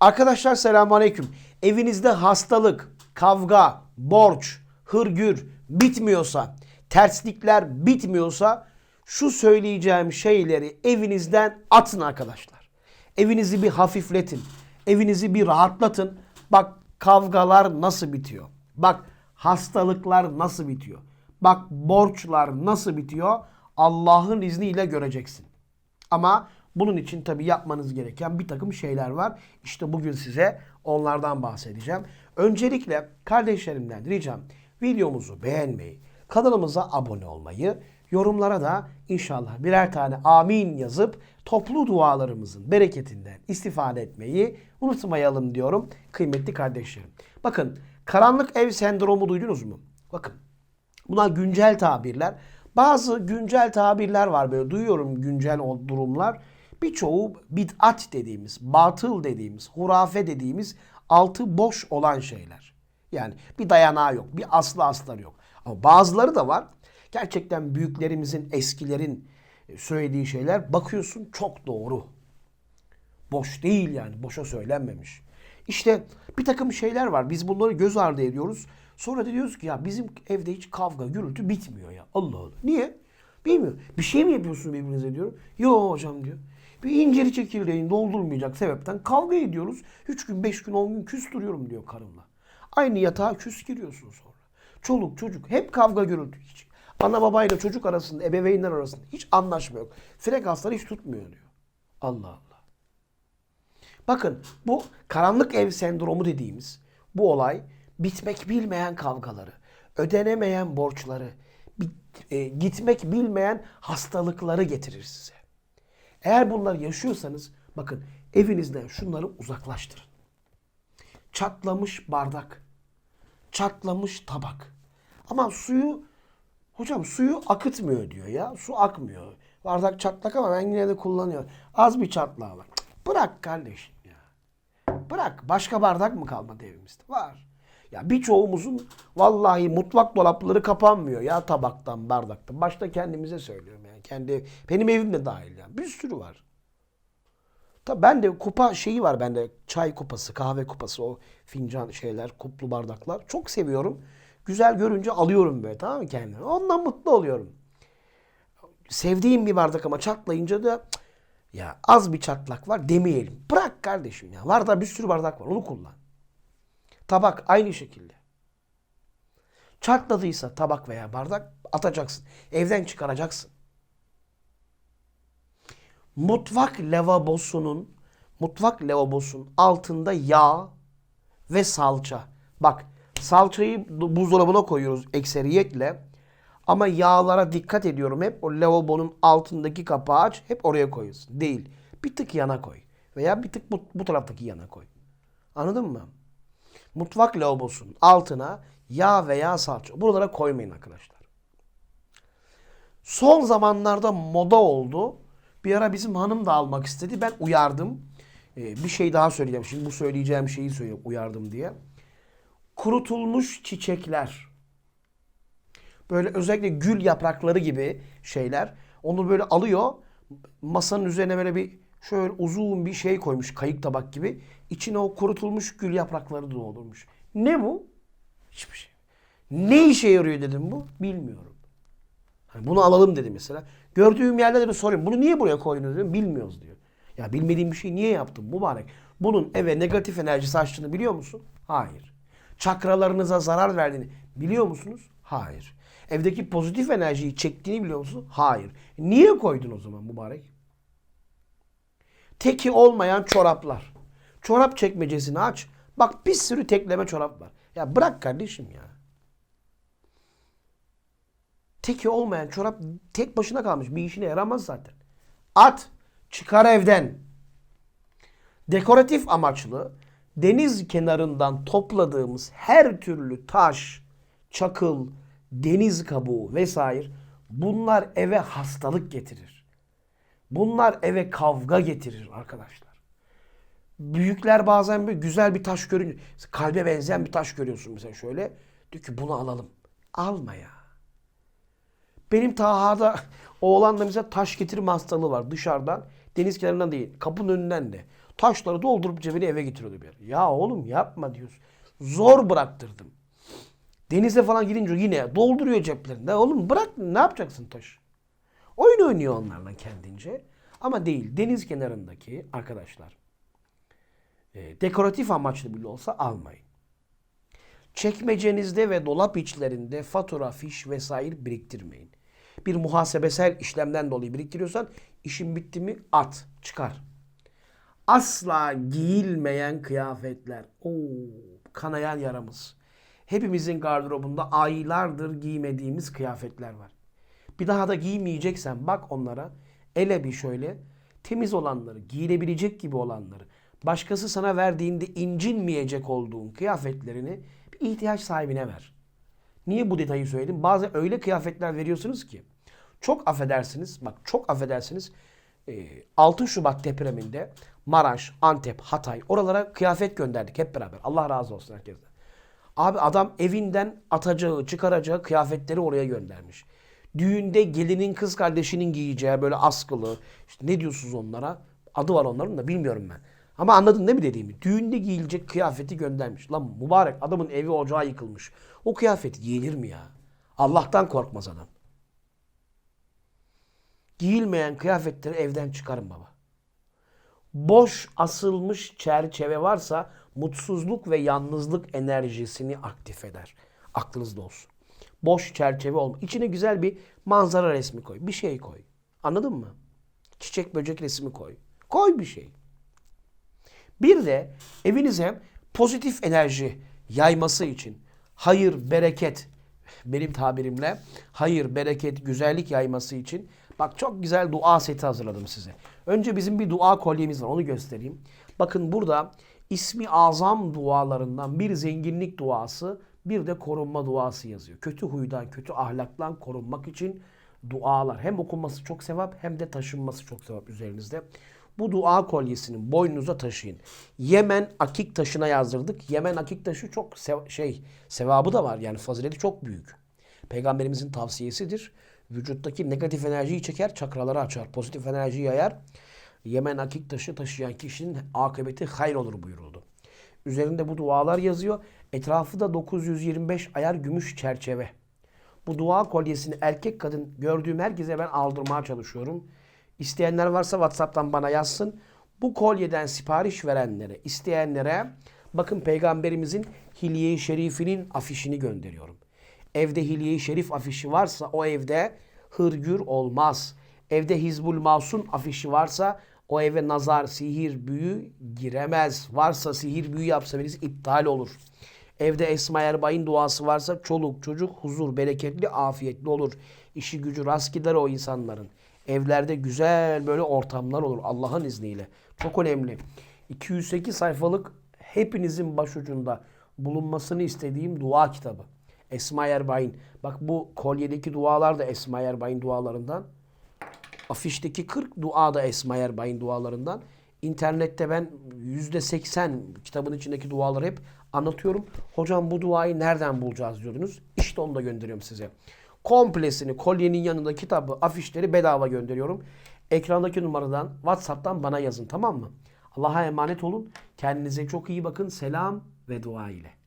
Arkadaşlar selamünaleyküm. Evinizde hastalık, kavga, borç, hırgür bitmiyorsa, terslikler bitmiyorsa şu söyleyeceğim şeyleri evinizden atın arkadaşlar. Evinizi bir hafifletin. Evinizi bir rahatlatın. Bak kavgalar nasıl bitiyor. Bak hastalıklar nasıl bitiyor. Bak borçlar nasıl bitiyor. Allah'ın izniyle göreceksin. Ama bunun için tabii yapmanız gereken bir takım şeyler var. İşte bugün size onlardan bahsedeceğim. Öncelikle kardeşlerimden ricam videomuzu beğenmeyi, kanalımıza abone olmayı, yorumlara da inşallah birer tane amin yazıp toplu dualarımızın bereketinden istifade etmeyi unutmayalım diyorum kıymetli kardeşlerim. Bakın karanlık ev sendromu duydunuz mu? Bakın Bunlar güncel tabirler. Bazı güncel tabirler var böyle duyuyorum güncel durumlar. Birçoğu bid'at dediğimiz, batıl dediğimiz, hurafe dediğimiz altı boş olan şeyler. Yani bir dayanağı yok, bir aslı asları yok. Ama bazıları da var. Gerçekten büyüklerimizin, eskilerin söylediği şeyler bakıyorsun çok doğru. Boş değil yani. Boşa söylenmemiş. İşte bir takım şeyler var. Biz bunları göz ardı ediyoruz. Sonra da diyoruz ki ya bizim evde hiç kavga, gürültü bitmiyor ya. Allah Allah. Niye? Bilmiyorum. Bir şey mi yapıyorsunuz birbirinize diyorum. Yo hocam diyor. Bir inciri çekirdeğin doldurmayacak sebepten kavga ediyoruz. Üç gün, beş gün, on gün küs duruyorum diyor karımla. Aynı yatağa küs giriyorsun sonra. Çoluk çocuk hep kavga gürültü. Hiç ana babayla çocuk arasında, ebeveynler arasında hiç anlaşma yok. Frekanslar hiç tutmuyor diyor. Allah Allah. Bakın bu karanlık ev sendromu dediğimiz bu olay bitmek bilmeyen kavgaları, ödenemeyen borçları, bit- e, gitmek bilmeyen hastalıkları getirir size. Eğer bunları yaşıyorsanız bakın evinizden şunları uzaklaştırın. Çatlamış bardak, çatlamış tabak. Ama suyu hocam suyu akıtmıyor diyor ya. Su akmıyor. Bardak çatlak ama ben yine de kullanıyorum. Az bir çatlağı var. Bırak kardeşim ya. Bırak. Başka bardak mı kalmadı evimizde? Var. Ya birçoğumuzun vallahi mutfak dolapları kapanmıyor ya tabaktan, bardaktan. Başta kendimize söylüyorum yani. Kendi benim evim de dahil ya. Bir sürü var. Tabii ben de kupa şeyi var bende. Çay kupası, kahve kupası, o fincan şeyler, kuplu bardaklar. Çok seviyorum. Güzel görünce alıyorum böyle tamam mı kendime. Ondan mutlu oluyorum. Sevdiğim bir bardak ama çatlayınca da ya az bir çatlak var demeyelim. Bırak kardeşim ya. Var da bir sürü bardak var. Onu kullan. Tabak aynı şekilde. Çatladıysa tabak veya bardak atacaksın. Evden çıkaracaksın. Mutfak lavabosunun mutfak lavabosunun altında yağ ve salça. Bak salçayı buzdolabına koyuyoruz ekseriyetle. Ama yağlara dikkat ediyorum. Hep o lavabonun altındaki kapağı aç. Hep oraya koyuyorsun. Değil. Bir tık yana koy. Veya bir tık bu, bu taraftaki yana koy. Anladın mı? Mutfak lavabosunun altına yağ veya salça. Buralara koymayın arkadaşlar. Son zamanlarda moda oldu. Bir ara bizim hanım da almak istedi. Ben uyardım. Ee, bir şey daha söyleyeceğim. Şimdi bu söyleyeceğim şeyi söyleyeyim uyardım diye. Kurutulmuş çiçekler. Böyle özellikle gül yaprakları gibi şeyler. Onu böyle alıyor. Masanın üzerine böyle bir şöyle uzun bir şey koymuş. Kayık tabak gibi. İçine o kurutulmuş gül yaprakları doldurmuş. Ne bu? Hiçbir şey. Ne işe yarıyor dedim bu? Bilmiyorum. Hani bunu alalım dedi mesela. Gördüğüm yerde de soruyorum. Bunu niye buraya koydunuz diyorum. Bilmiyoruz diyor. Ya bilmediğim bir şey niye yaptın mübarek? Bunun eve negatif enerji saçtığını biliyor musun? Hayır. Çakralarınıza zarar verdiğini biliyor musunuz? Hayır. Evdeki pozitif enerjiyi çektiğini biliyor musun? Hayır. Niye koydun o zaman mübarek? Teki olmayan çoraplar. Çorap çekmecesini aç. Bak bir sürü tekleme çorap var. Ya bırak kardeşim ya. Teki olmayan çorap tek başına kalmış. Bir işine yaramaz zaten. At. Çıkar evden. Dekoratif amaçlı deniz kenarından topladığımız her türlü taş, çakıl, deniz kabuğu vesaire bunlar eve hastalık getirir. Bunlar eve kavga getirir arkadaşlar. Büyükler bazen böyle güzel bir taş görünce kalbe benzeyen bir taş görüyorsun mesela şöyle. Diyor ki bunu alalım. Alma ya. Benim Taha'da oğlanla mesela taş getirme hastalığı var dışarıdan. Deniz kenarından değil. Kapının önünden de. Taşları doldurup cebine eve getiriyordu bir ara. Ya oğlum yapma diyorsun. Zor bıraktırdım. Denize falan gidince yine dolduruyor ceplerinde. Oğlum bırak ne yapacaksın taş? Oyun oynuyor onlarla kendince. Ama değil. Deniz kenarındaki arkadaşlar e, dekoratif amaçlı bile olsa almayın. Çekmecenizde ve dolap içlerinde fatura, fiş vesaire biriktirmeyin. Bir muhasebesel işlemden dolayı biriktiriyorsan işin bitti mi at, çıkar. Asla giyilmeyen kıyafetler. Oo, kanayan yaramız. Hepimizin gardırobunda aylardır giymediğimiz kıyafetler var. Bir daha da giymeyeceksen bak onlara. Ele bir şöyle temiz olanları, giyilebilecek gibi olanları, başkası sana verdiğinde incinmeyecek olduğun kıyafetlerini bir ihtiyaç sahibine ver. Niye bu detayı söyledim? Bazen öyle kıyafetler veriyorsunuz ki çok affedersiniz, bak çok affedersiniz. e, 6 Şubat depreminde Maraş, Antep, Hatay oralara kıyafet gönderdik hep beraber. Allah razı olsun herkesten. Abi adam evinden atacağı, çıkaracağı kıyafetleri oraya göndermiş. Düğünde gelinin kız kardeşinin giyeceği böyle askılı, işte ne diyorsunuz onlara? Adı var onların da bilmiyorum ben. Ama anladın değil mi dediğimi? Düğünde giyilecek kıyafeti göndermiş. Lan mübarek adamın evi ocağı yıkılmış. O kıyafet giyilir mi ya? Allah'tan korkmaz adam. Giyilmeyen kıyafetleri evden çıkarın baba. Boş asılmış çerçeve varsa mutsuzluk ve yalnızlık enerjisini aktif eder. Aklınızda olsun. Boş çerçeve olma. İçine güzel bir manzara resmi koy. Bir şey koy. Anladın mı? Çiçek böcek resmi koy. Koy bir şey. Bir de evinize pozitif enerji yayması için hayır, bereket benim tabirimle hayır, bereket, güzellik yayması için bak çok güzel dua seti hazırladım size. Önce bizim bir dua kolyemiz var onu göstereyim. Bakın burada ismi azam dualarından bir zenginlik duası bir de korunma duası yazıyor. Kötü huydan, kötü ahlaktan korunmak için dualar. Hem okunması çok sevap hem de taşınması çok sevap üzerinizde. Bu dua kolyesini boynunuza taşıyın. Yemen akik taşına yazdırdık. Yemen akik taşı çok sev- şey sevabı da var yani fazileti çok büyük. Peygamberimizin tavsiyesidir. Vücuttaki negatif enerjiyi çeker, çakraları açar. Pozitif enerjiyi yayar. Yemen akik taşı taşıyan kişinin akıbeti hayır olur buyuruldu. Üzerinde bu dualar yazıyor. Etrafı da 925 ayar gümüş çerçeve. Bu dua kolyesini erkek kadın gördüğüm herkese ben aldırmaya çalışıyorum. İsteyenler varsa WhatsApp'tan bana yazsın. Bu kolyeden sipariş verenlere, isteyenlere bakın peygamberimizin Hilye-i Şerif'inin afişini gönderiyorum. Evde Hilye-i Şerif afişi varsa o evde hırgür olmaz. Evde Hizbul Masum afişi varsa o eve nazar, sihir, büyü giremez. Varsa sihir, büyü yapsa iptal olur. Evde Esma Erbay'ın duası varsa çoluk çocuk huzur, bereketli, afiyetli olur. İşi gücü rast gider o insanların. Evlerde güzel böyle ortamlar olur Allah'ın izniyle. Çok önemli. 208 sayfalık hepinizin başucunda bulunmasını istediğim dua kitabı. Esma Erbay'ın. Bak bu kolyedeki dualar da Esma Erbay'ın dualarından. Afişteki 40 dua da Esma Erbay'ın dualarından. İnternette ben %80 kitabın içindeki duaları hep anlatıyorum. Hocam bu duayı nereden bulacağız diyordunuz. İşte onu da gönderiyorum size. Komplesini kolyenin yanında kitabı, afişleri bedava gönderiyorum. Ekrandaki numaradan WhatsApp'tan bana yazın tamam mı? Allah'a emanet olun. Kendinize çok iyi bakın. Selam ve dua ile.